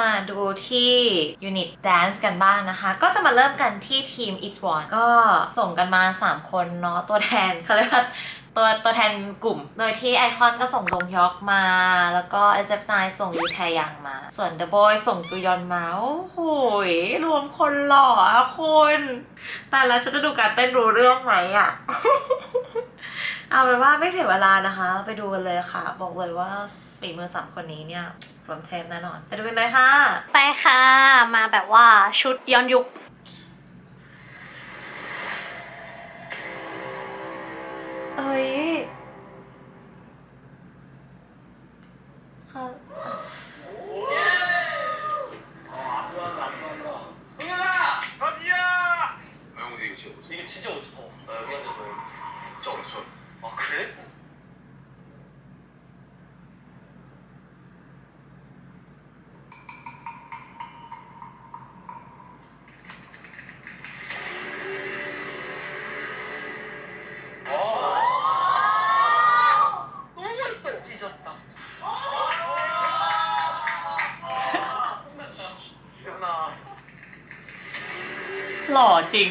มาดูที่ยูนิต Dance กันบ้างนะคะ ก็จะมาเริ่มกันที่ทีม i t s o n ก็ส่งกันมา 3 คนเนาะตัวแทนเขาเรียกว่าตัวตัวแทนกลุ่ม โดยที่ไอคอนก็ส่งลงยอกมา แล้วก็ SF9 ส่งยูแทยังมา ส่วน The Boy ส่งจุยอนมา โอ้โหยรวมคนหล่ออะคุณแต่แล้วฉันจะดูการเต้นรู้เรื่องไหมอะเอาเป็นว่าไม่เสียเวลานะคะ ไปดูกันเลยค่ะ บอกเลยว่าฝีมือสามคนนี้เนี่ย ฟอมเทมแน่นอน ไปดูกันเลยค่ะ ไปค่ะ มาแบบว่าชุดย้อนยุคเอ้ย หล่อจริง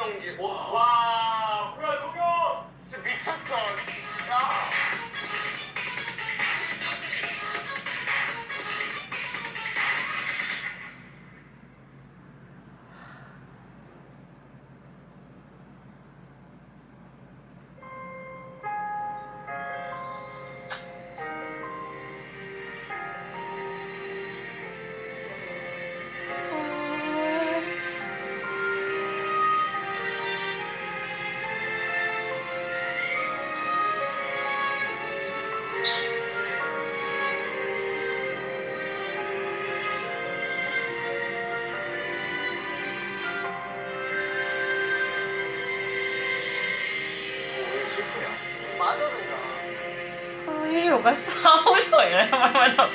미쳤어 미쳤어. 표정 연기. 와. 와. 뭐야 조경. 진짜 미 ก็เศร้าเฉยเลยมันแบบ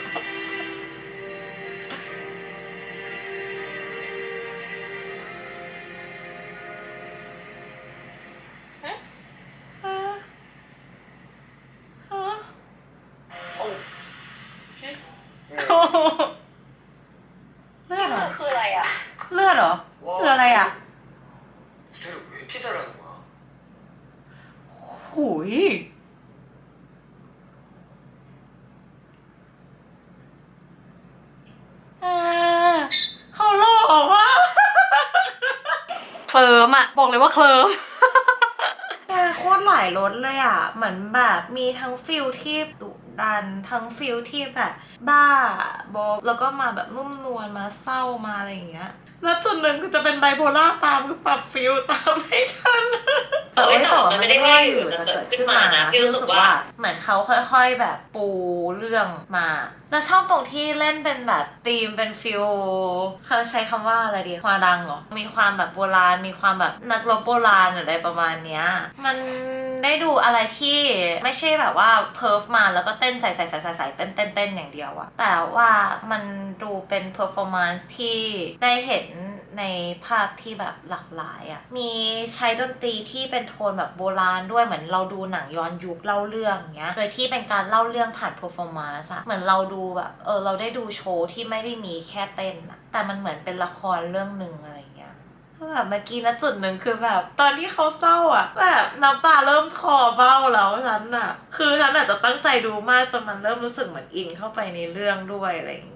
ลิมอะบอกเลยว่าเคลิมแกโคตรหลายรสเลยอะ เหมือนแบบมีทั้งฟิลที่ดุดัน ทั้งฟิลที่แบบ บ้าบอแล้วก็มาแบบนุ่มนวลมาเศร้ามาอะไรอย่างเงี้ย แล้วจุดหนึ่งคือจะเป็นไบโพล่าตามคือปรับฟิลตามไม่ทัน แต่ว่าแต่ว่ามันไม่ได้ง่ายอยู่จะเกิดขึ้นมานะพี่รู้สึกว่า เหมือนเขาค่อยๆแบบปูเรื่องมา เราชอบตรงที่เล่นเป็นแบบธีมเป็นฟิลเขาใช้คำว่าอะไรดีความดังเหรอ มีความแบบโบราณ มีความแบบนักรบโบราณอะไรประมาณเนี้ย มันได้ดูอะไรที่ไม่ใช่แบบว่าเพิร์ฟมาแล้วก็เต้นใส่ใส่ใส่ใส่ใส่เต้นเต้นเต้นอย่างเดียวอะแต่ว่ามันดูเป็นเพอร์ฟอร์แมนซ์ที่ได้เห็น ในภาพที่แบบหลากหลายอะมีใช้ดนตรีที่เป็นโทนแบบโบราณด้วยเหมือนเราดูหนังย้อนยุคเล่าเรื่องอย่างเงี้ย โดยที่เป็นการเล่าเรื่องผ่านเพอร์ฟอร์มนซ์อะเหมือนเราดูแบบเออเราได้ดูโชว์ที่ไม่ได้มีแค่เต้นอะแต่มันเหมือนเป็นละครเรื่องหนึ่งอะไรเงี้ยแบบเมื่อกี้นะจุดหนึ่งคือแบบ ตอนที่เขาเศร้าอะ แบบน้ำตาเริ่มคอเบ้าแล้วฉันอะ คือฉันอาจจะตั้งใจดูมากจนมันเริ่มรู้สึกเหมือนอินเข้าไปในเรื่องด้วยอะไรอย่างเงี้ย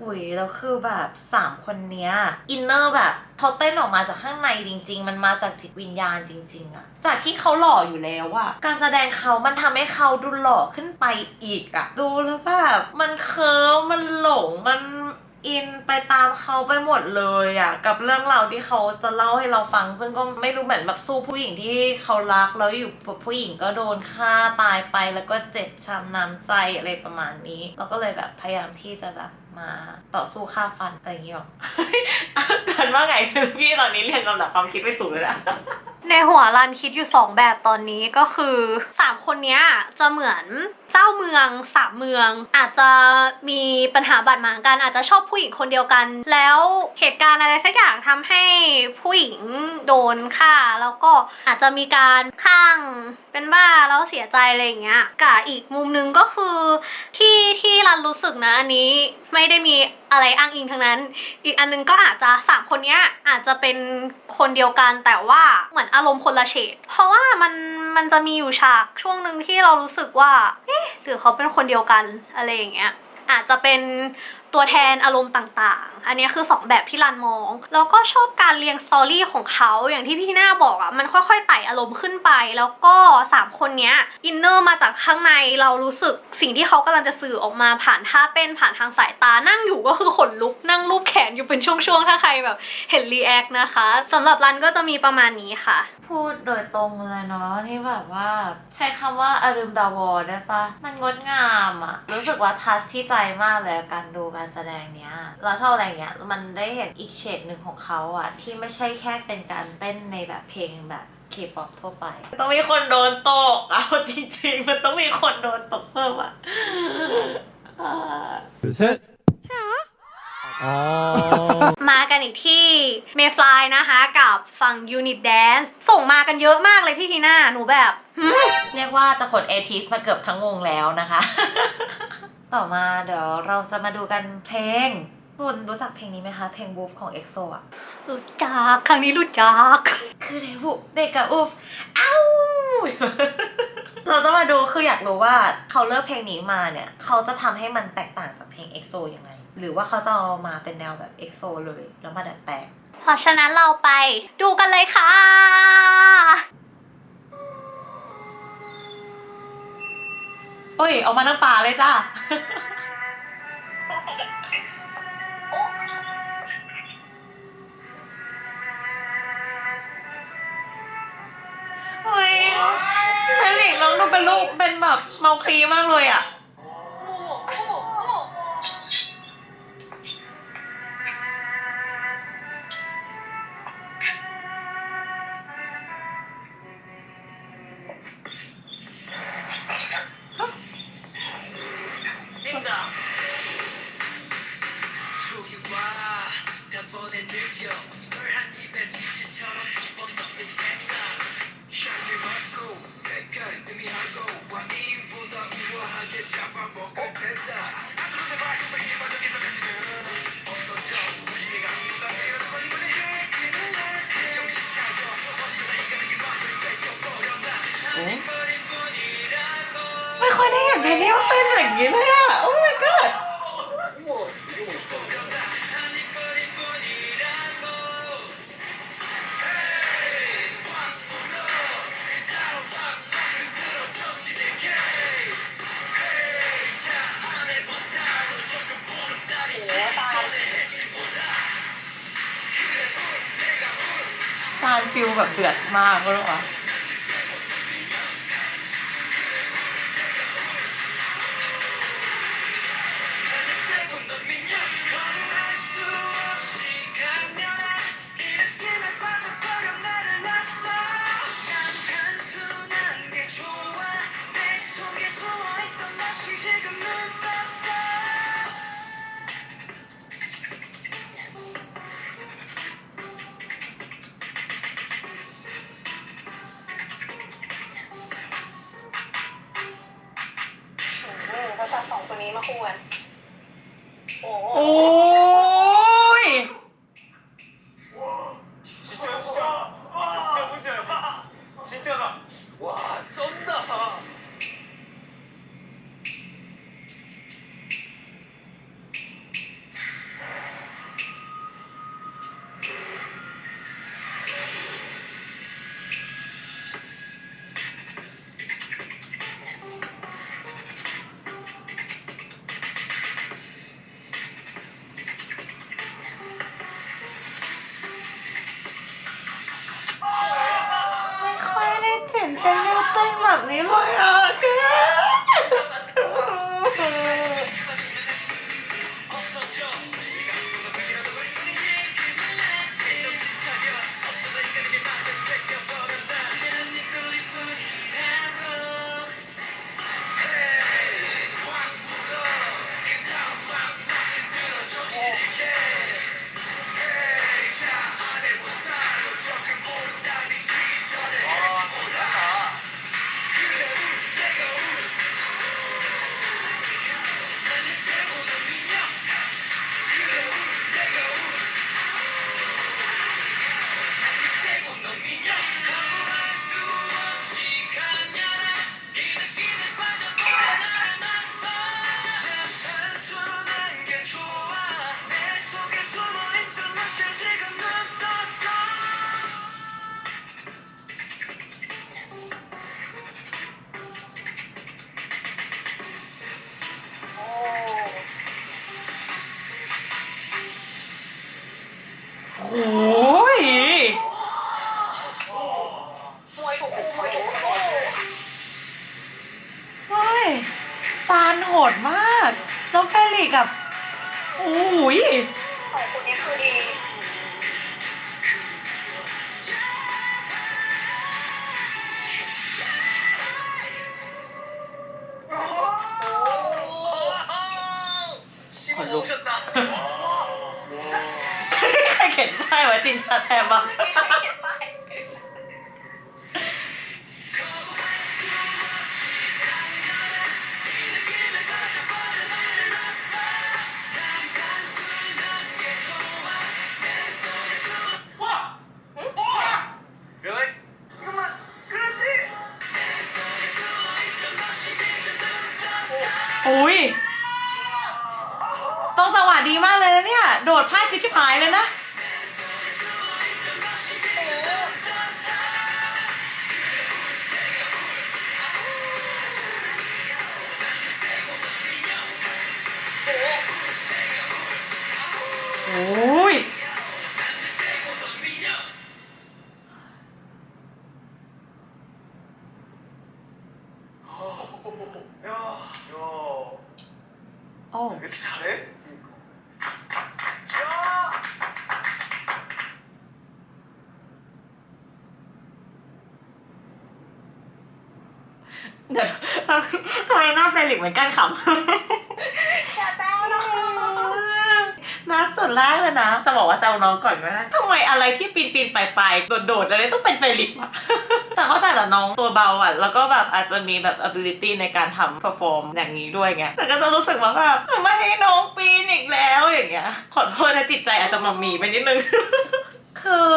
หุยแล้วคือแบบสามคนเนี้ยอินเนอร์แบบเขาเต้นออกมาจากข้างในจริง ๆ มันมาจากจิตวิญญาณจริง ๆอะจากที่เขาหล่ออยู่แล้วอะการแสดงเขามันทำให้เขาดูหล่อขึ้นไปอีกอะดูแล้วแบบมันเคิร์ฟมันหลงมันอินไปตามเขาไปหมดเลยอะ่ะกับเรื่องราวที่เขาจะเล่าให้เราฟัง ซึ่งก็ไม่รู้เหมือนแบบสู้ผู้หญิงที่เขารักแล้วอยู่ผู้หญิงก็โดนฆ่าตายไปแล้วก็เจ็บช้ำน้ำใจอะไรประมาณนี้ เราก็เลยแบบพยายามที่จะแบบ มาต่อสู้ฆ่าฟันอะไรอย่างเงี้ยหรอกันว่าไงพี่ตอนนี้เรียนลำดับความคิดไม่ถูกเลยนะ ในหัวรันคิดอยู่สองแบบตอนนี้ก็คือสามคนนี้จะเหมือนเจ้าเมืองสามเมือง อาจจะมีปัญหาบาดหมางกันอาจจะชอบผู้หญิงคนเดียวกัน แล้วเหตุการณ์อะไรสักอย่างทำให้ผู้หญิงโดนฆ่า แล้วก็อาจจะมีการข้างเป็นบ้าแล้วเสียใจอะไรอย่างเงี้ยกับอีกมุมหนึงก็คือที่ที่รันรู้สึกนะอันนี้ไม่ได้มีอะไรอ้างอิงทั้งนั้น อีกอันนึงก็อาจจะสามคนนี้อาจจะเป็นคนเดียวกันแต่ว่าเหมือนอารมณ์คนละเฉด เพราะว่ามันมันจะมีอยู่ฉากช่วงหนึ่งที่เรารู้สึกว่า เอ๊ะหรือเขาเป็นคนเดียวกันอะไรอย่างเงี้ยอาจจะเป็นตัวแทนอารมณ์ต่างๆ อันนี้คือสองแบบที่รันมอง แล้วก็ชอบการเรียงสตอรี่ของเขาอย่างที่พี่หน้าบอกอะ่ะมันค่อยๆไต่อารมณ์ขึ้นไป แล้วก็สามคนเนี้ยอินเนอร์มาจากข้างในเรารู้สึกสิ่งที่เขากำลังจะสื่อออกมาผ่านท่าเต้นผ่านทางสายตานั่งอยู่ก็คือขนลุกนั่งรูปแขนอยู่เป็นช่วงๆถ้าใครแบบเห็นรีแอคนะคะสำหรับรันก็จะมีประมาณนี้ค่ะ พูดโดยตรงเลยเนาะที่แบบว่า ใช้คำว่าอารึมดาวอได้ปะมันงดงามอะรู้สึกว่าทัชที่ใจมากเลยการดูการแสดงเนี้ยเราชอบอะไรเงี้ยมันได้เห็นอีกเฉดหนึ่งของเขาอะที่ไม่ใช่แค่เป็นการเต้นในแบบเพลงแบบเคป๊อปทั่วไป ต้องมีคนโดนตก เอาจริง ๆ มันต้องมีคนโดนตกเพิ่มอะเสร็จมากันอีกที่เมฟลายนะคะ กับฝั่งยูนิตแดนซ์ส่งมากันเยอะมากเลยพี่ทีน่าหนูแบบ เรียกว่าจะขนเอทิสมาเกือบทั้งวงแล้วนะคะ ต่อมาเดี๋ยวเราจะมาดูกันเพลง คุณรู้จักเพลงนี้ไหมคะ เพลง Wolf ของ EXO อะรู้จักครั้งนี้รู้จัก คือเดบุเด็กกับอูฟอ้าวเราต้องมาดูคืออยากรู้ว่าเขาเลือกเพลงนี้มาเนี่ย เขาจะทำให้มันแตกต่างจากเพลง EXO ยังไง หรือว่าเขาจะเอามาเป็นแนวแบบ EXO เลย แล้วมาดัดแปลงเพราะฉะนั้นเราไปดูกันเลยค่ะโอ้ยเอามาน้ำปลาเลยจ้า เฮลิกน้องดูเป็นลูกเป็นแบบเมาคลีมากเลยอะ แบบเดือดมากเลยว่ะ มาคู่กันโอ้โห เจ็นเพลงแนวเต้นแบบนี้เลยอะแกาย ว่าแซวน้องก่อนก็ได้ทำไมอะไรที่ปีนปีนไปไปโดดๆอะไรต้องเป็นเฟลิกซ์อะแต่เข้าใจแหละน้องตัวเบาอะ แล้วก็แบบอาจจะมีแบบ ability ในการทำ perform อย่างนี้ด้วยไงแต่ก็จะรู้สึกว่าแบบทำไมให้น้องปีนอีกแล้วอย่างเงี้ยขอโทษนะจิตใจอาจจะมามีไปนิดนึง คือ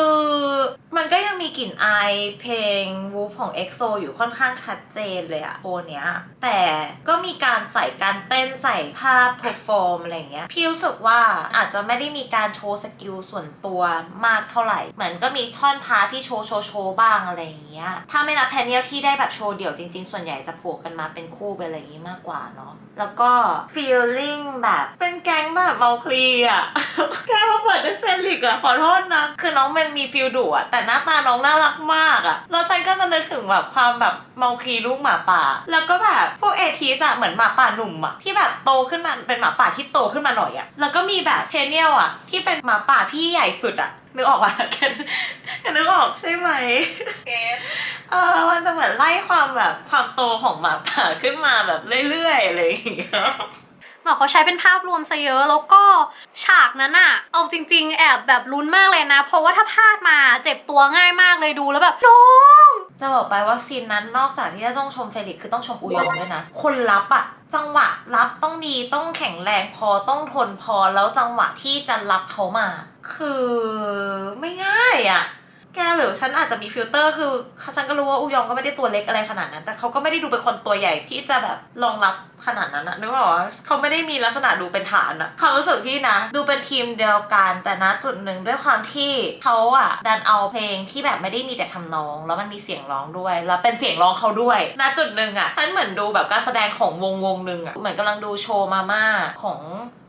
มันก็ยังมีกลิ่นอายเพลง Wolf ของ EXO อยู่ค่อนข้างชัดเจนเลยอะโชว์เนี้ย แต่ก็มีการใส่การเต้นใส่ภาพ perform อะไรอย่างเงี้ย พี่รู้สึกว่าอาจจะไม่ได้มีการโชว์สกิลส่วนตัวมากเท่าไหร่ เหมือนก็มีท่อนพาร์ทที่โชว์โชว์โชว์บ้างอะไรอย่างเงี้ย ถ้าไม่นับแพนเนียลที่ได้แบบโชว์เดี่ยวจริง ๆ ส่วนใหญ่จะผูกกันมาเป็นคู่เป็นอะไรอย่างงี้มากกว่าเนาะ แล้วก็ feeling แบบเป็นแก๊งแบบเมาคลีอะแกพ อเปิดด้วยเฟรลิกอะขอโทษนะ คือน้องมันมีฟิลดุอะแต่หน้าตาน้องน่ารักมากอะแล้วฉันก็จะนึกถึงแบบความแบบเมาคลีลูกหมาป่า แล้วก็แบบพวกเอทีสอะเหมือนหมาป่าหนุ่มอะที่แบบโตขึ้นมาเป็นหมาป่าที่โตขึ้นมาหน่อยอะแล้วก็มีแบบเพเนียลอะที่เป็นหมาป่าพี่ใหญ่สุดอะนึกออกปะแกแกนึกออกใช่ไหมเกตเออมันจะเหมือนไล่ความแบบความโตของหมาป่าขึ้นมาแบบเรื่อยๆอะไรอย่างเงี้ย เหมอเขาใช้เป็นภาพรวมซะเยอะ แล้วก็ฉากนั้นอะเอาจริง ๆ แอบแบบลุ้นมากเลยนะ เพราะว่าถ้าพลาดมาเจ็บตัวง่ายมากเลยดูแล้วแบบน้องจะบอกไปว่าซีนนั้นนอกจากที่จะต้องชมเฟลิกซ์คือต้องชมอุยองด้วยนะ คนรับอะจังหวะรับต้องดีต้องแข็งแรงพอต้องทนพอแล้วจังหวะที่จะรับเขามา คือไม่ง่ายอะ แกหรือฉันอาจจะมีฟิลเตอร์คือฉันก็รู้ว่าอุยองก็ไม่ได้ตัวเล็กอะไรขนาดนั้น แต่เขาก็ไม่ได้ดูเป็นคนตัวใหญ่ที่จะแบบรองรับขนาดนั้นอะนึกออกว่าเขาไม่ได้มีลักษณะดูเป็นฐานอะความรู้สึกที่นะ ดูเป็นทีมเดียวกัน แต่ณจุดหนึ่งด้วยความที่เขาอะดันเอาเพลงที่แบบไม่ได้มีแต่ทำนอง แล้วมันมีเสียงร้องด้วย แล้วเป็นเสียงร้องเขาด้วยณจุดหนึ่งอะฉันเหมือนดูแบบการแสดงของวงวงหนึ่งอะเหมือนกำลังดูโชว์มาม่าของ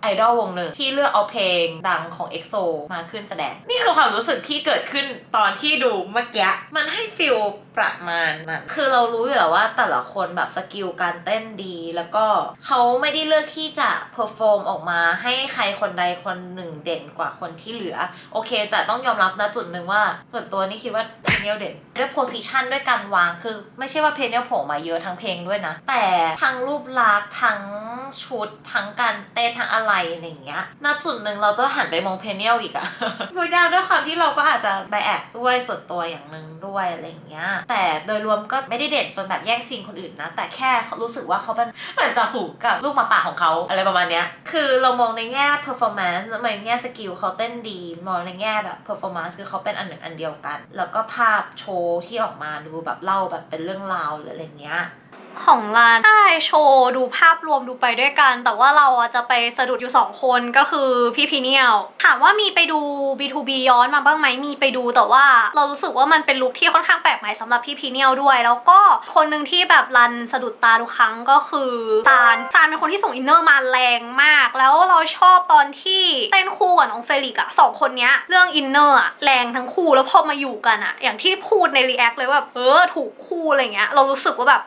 ไอดอลวงหนึ่งที่เลือกเอาเพลงดังของ EXO มาขึ้นแสดง นี่คือความรู้สึกที่เกิดขึ้นตอนที่ดูเมื่อกี้มันให้ฟิล ประมาณนั้นคือเรารู้อยู่แล้วว่าแต่ละคนแบบสกิลการเต้นดีแล้วก็เขาไม่ได้เลือกที่จะเพอร์ฟอร์มออกมาให้ใครคนใดคนหนึ่งเด่นกว่าคนที่เหลือ โอเค แต่ต้องยอมรับนะจุดหนึ่งว่า ส่วนตัวนี่คิดว่าเพเนียลเด่นด้วยโพสิชันด้วยการวางคือ ไม่ใช่ว่าเพเนียลโผล่มาเยอะทั้งเพลงด้วยนะ แต่ทั้งรูปลักษณ์ทั้งชุดทั้งการเต้นทั้งอะไรอะไรอย่างเงี้ยณจุดหนึ่งเราจะหันไปมองเพเนียลอีกอะพูดยากด้วยความที่เราก็อาจจะไบแอสด้วยส่วนตัวอย่างหนึ่งด้วยอะไรอย่างเงี้ยแต่โดยรวมก็ไม่ได้เด่นจนแบบแย่งซีนคนอื่นนะ แต่แค่รู้สึกว่าเขาเป็นเหมือนจะหูกับลูกหมาป่าของเขาอะไรประมาณเนี้ย คือเรามองในแง่ performance มองในแง่สกิลเขาเต้นดี มองในแง่แบบ performance คือเขาเป็นอันหนึ่งอันเดียวกัน แล้วก็ภาพโชว์ที่ออกมาดูแบบเล่าแบบเป็นเรื่องราวหรืออะไรเงี้ย ของร้านใช่โชว์ดูภาพรวมดูไปด้วยกัน แต่ว่าเราจะไปสะดุดอยู่ 2 คนก็คือพี่พีเนียลถามว่ามีไปดู B2B ย้อนมาบ้างไหมมีไปดูแต่ว่าเรารู้สึกว่ามันเป็นลุคที่ค่อนข้างแปลกใหม่สำหรับพี่พีเนียลด้วย แล้วก็คนหนึ่งที่แบบรันสะดุดตาทุกครั้งก็คือซานซานเป็นคนที่ส่งอินเนอร์มาแรงมาก แล้วเราชอบตอนที่เต้นคู่กับน้องเฟลิกอะสองคนเนี้ยเรื่องอินเนอร์อะแรงทั้งคู่แล้วพอมาอยู่กันอะอย่างที่พูดในรีแอคเลยว่าแบบเออถูกคู่อะไรเงี้ยเรารู้สึกว่าแบบ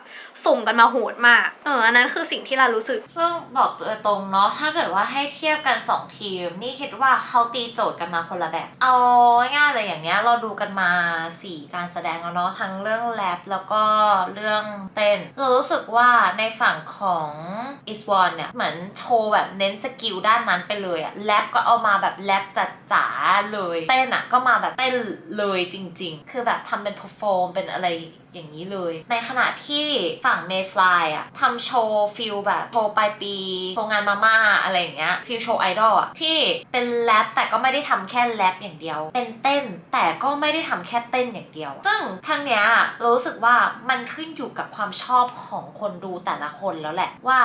ส่งกันมาโหดมาก เอออันนั้นคือสิ่งที่เรารู้สึก ซึ่งบอกตัวตรงเนาะถ้าเกิดว่าให้เทียบกัน 2 ทีม นี่คิดว่าเขาตีโจทย์กันมาคนละแบบ เอาง่ายๆเลยอย่างเงี้ยเราดูกันมา 4 การแสดงแล้วเนาะทั้งเรื่องแรปแล้วก็เรื่องเต้น เรารู้สึกว่าในฝั่งของอิสวอนเนี่ยเหมือนโชว์แบบเน้นสกิลด้านนั้นไปเลยอะแรปก็เอามาแบบแรปจัดจ๋าเลยเต้นอะก็มาแบบเต้นเลยจริง ๆ คือแบบทำเป็น perform เป็นอะไร อย่างนี้เลย ในขณะที่ฝั่งเมฟลายอะทำโชว์ฟิลแบบโชว์ปลายปีโชว์งานมาม่าอะไรอย่างเงี้ยฟิลโชว์ไอดอลอะที่เป็นแรปแต่ก็ไม่ได้ทำแค่แรปอย่างเดียว เป็นเต้นแต่ก็ไม่ได้ทำแค่เต้นอย่างเดียว ซึ่งทางเนี้ยรู้สึกว่ามันขึ้นอยู่กับความชอบของคนดูแต่ละคนแล้วแหละว่า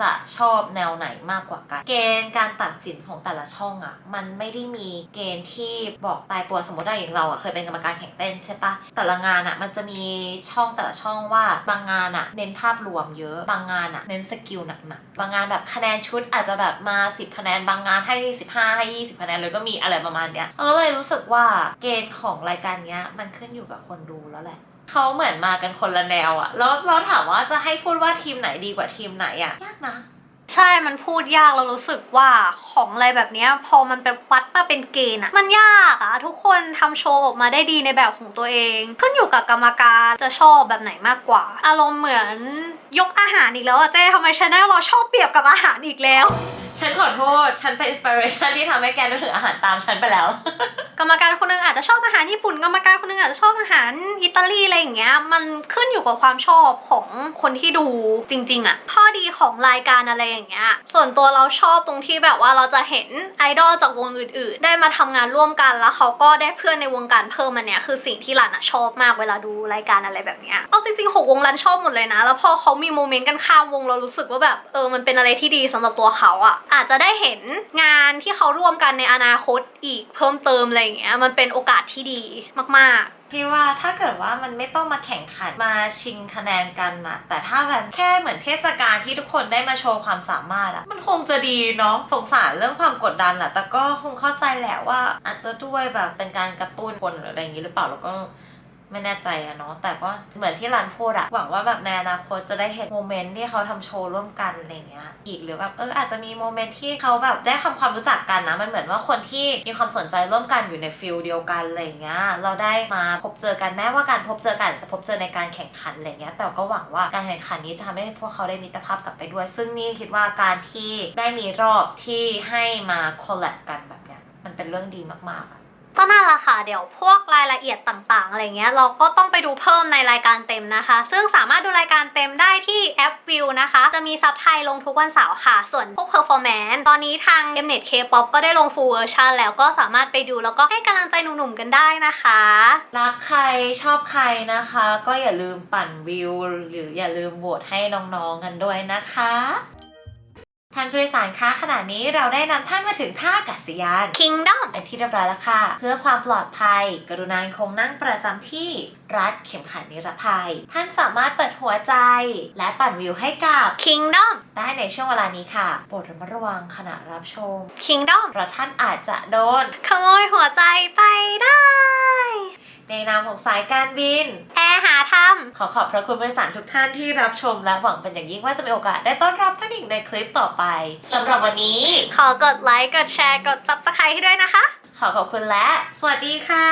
จะชอบแนวไหนมากกว่ากัน เกณฑ์การตัดสินของแต่ละช่องอะ่ะ มันไม่ได้มีเกณฑ์ที่บอกตายตัวสมมติอย่างเราอะ่ะเคยเป็นกรรมการแข่งเต้นใช่ปะแต่ละงานอะ่ะมันจะมีช่องแต่ละช่องว่าบางงานอะ่ะ เน้นภาพรวมเยอะบางงานอะ่ะเน้นสกิลหนักๆบางงานแบบคะแนนชุดอาจจะแบบมา 10 คะแนนบางงานให้ 15 ให้ 20 คะแนนเลยก็มีอะไรประมาณเนี้ยเราก็เลยรู้สึกว่าเกณฑ์ของรายการเนี้ยมันขึ้นอยู่กับคนดูแล้วแหละ เขาเหมือนมากันคนละแนวอะแล้วเราถามว่าจะให้พูดว่าทีมไหนดีกว่าทีมไหนอะยากนะ ใช่มันพูดยากเรารู้สึกว่าของอะไรแบบเนี้ยพอมันเป็นวัดมาเป็นเกณฑ์อะมันยากอะทุกคนทำโชว์ออกมาได้ดีในแบบของตัวเองขึ้นอยู่กับกรรมการจะชอบแบบไหนมากกว่า อารมณ์เหมือนยกอาหารอีกแล้วอะเจ๊ทำไมชาแนลเราชอบเปรียบกับอาหารอีกแล้วฉันขอโทษ ฉันเป็นอินสปิเรชันที่ทำให้แกนึกถึงอาหารตามฉันไปแล้ว กรรมการคนหนึงอาจจะชอบอาหารญี่ปุ่น กรรมการคนหนึงอาจจะชอบอาหารอิตาลีอะไรอย่างเงี้ย มันขึ้นอยู่กับความชอบของคนที่ดูจริง ๆอะข้อดีของรายการอะไรอย่างเงี้ยส่วนตัวเราชอบตรงที่แบบว่าเราจะเห็นไอดอลจากวงอื่นๆ ได้มาทำงานร่วมกันแล้วเขาก็ได้เพื่อนในวงการเพิ่มมันเนี้ยคือสิ่งที่รันอะชอบมากเวลาดูรายการอะไรแบบเนี้ยเอาจริงๆหกวงรันชอบหมดเลยนะ แล้วพอเขามีโมเมนต์กันข้ามวงเรารู้สึกว่าแบบเออมันเป็นอะไรที่ดีสำหรับตัวเขาอะอาจจะได้เห็นงานที่เขาร่วมกันในอนาคตอีกเพิ่มเติมอะไรอย่างเงี้ยมันเป็นโอกาสที่ดีมากๆ พี่ว่าถ้าเกิดว่ามันไม่ต้องมาแข่งขันมาชิงคะแนนกันนะแต่ถ้าแบบแค่เหมือนเทศกาลที่ทุกคนได้มาโชว์ความสามารถอะมันคงจะดีเนาะสงสารเรื่องความกดดันอะแต่ก็คงเข้าใจแหละว่า อาจจะด้วยแบบเป็นการกระตุ้นคนหรืออะไรอย่างนี้หรือเปล่าแล้วก็ ไม่แน่ใจอะเนาะแต่ก็เหมือนที่รันพูดอะหวังว่าแบบในอนาคตจะได้เห็นโมเมนต์ที่เขาทำโชว์ร่วมกันอะไรเงี้ยอีกหรือแบบเอออาจจะมีโมเมนต์ที่เขาแบบได้ทำความรู้จักกันนะมันเหมือนว่าคนที่มีความสนใจร่วมกันอยู่ในฟิลเดียวกันอะไรเงี้ยเราได้มาพบเจอกันแม้ว่าการพบเจอกันจะพบเจอในการแข่งขันอะไรเงี้ยแต่ก็หวังว่าการแข่งขันนี้จะทำให้พวกเขาได้มิตรภาพกลับไปด้วย ซึ่งนี่คิดว่าการที่ได้มีรอบที่ให้มาคอลแลบกันแบบเนี้ยมันเป็นเรื่องดีมากๆอะ ก็นั่นแหละค่ะ เดี๋ยวพวกรายละเอียดต่างๆ อะไรเงี้ย เราก็ต้องไปดูเพิ่มในรายการเต็มนะคะ ซึ่งสามารถดูรายการเต็มได้ที่แอปวิวนะคะ จะมีซับไทยลงทุกวันเสาร์ค่ะ ส่วนพวก performance ตอนนี้ทาง Mnet K-pop ก็ได้ลง full version แล้วก็สามารถไปดูแล้วก็ให้กำลังใจหนุ่มๆกันได้นะคะ รักใครชอบใครนะคะ ก็อย่าลืมปั่นวิว หรืออย่าลืมโหวตให้น้องๆกันด้วยนะคะ ท่านผู้โดยสารคะขณะนี้เราได้นำท่านมาถึงท่าอากาศยาน Kingdom เป็นที่เรียบร้อยแล้วค่ะ เพื่อความปลอดภัย กรุณาคงนั่งประจำที่รัดเข็มขัดนิรภัย ท่านสามารถเปิดหัวใจ และปั่นวิวให้กับ Kingdom ได้ในช่วงเวลานี้ค่ะโปรดระมัดระวังขณะรับชม Kingdom เพราะท่านอาจจะโดน ขโมยหัวใจไปได้ ในนามของสายการบิน แอร์หาทขอขอบพระคุณบริษัททุกท่านที่รับชมและหวังเป็นอย่างยิ่งว่าจะมีโอกาสได้ต้อนรับท่านอีกในคลิปต่อไปสำหรับวันนี้ำขอกดไลค์กดแชร์กด Subscribe ให้ด้วยนะคะ ขอขอบคุณและ สวัสดีค่ะ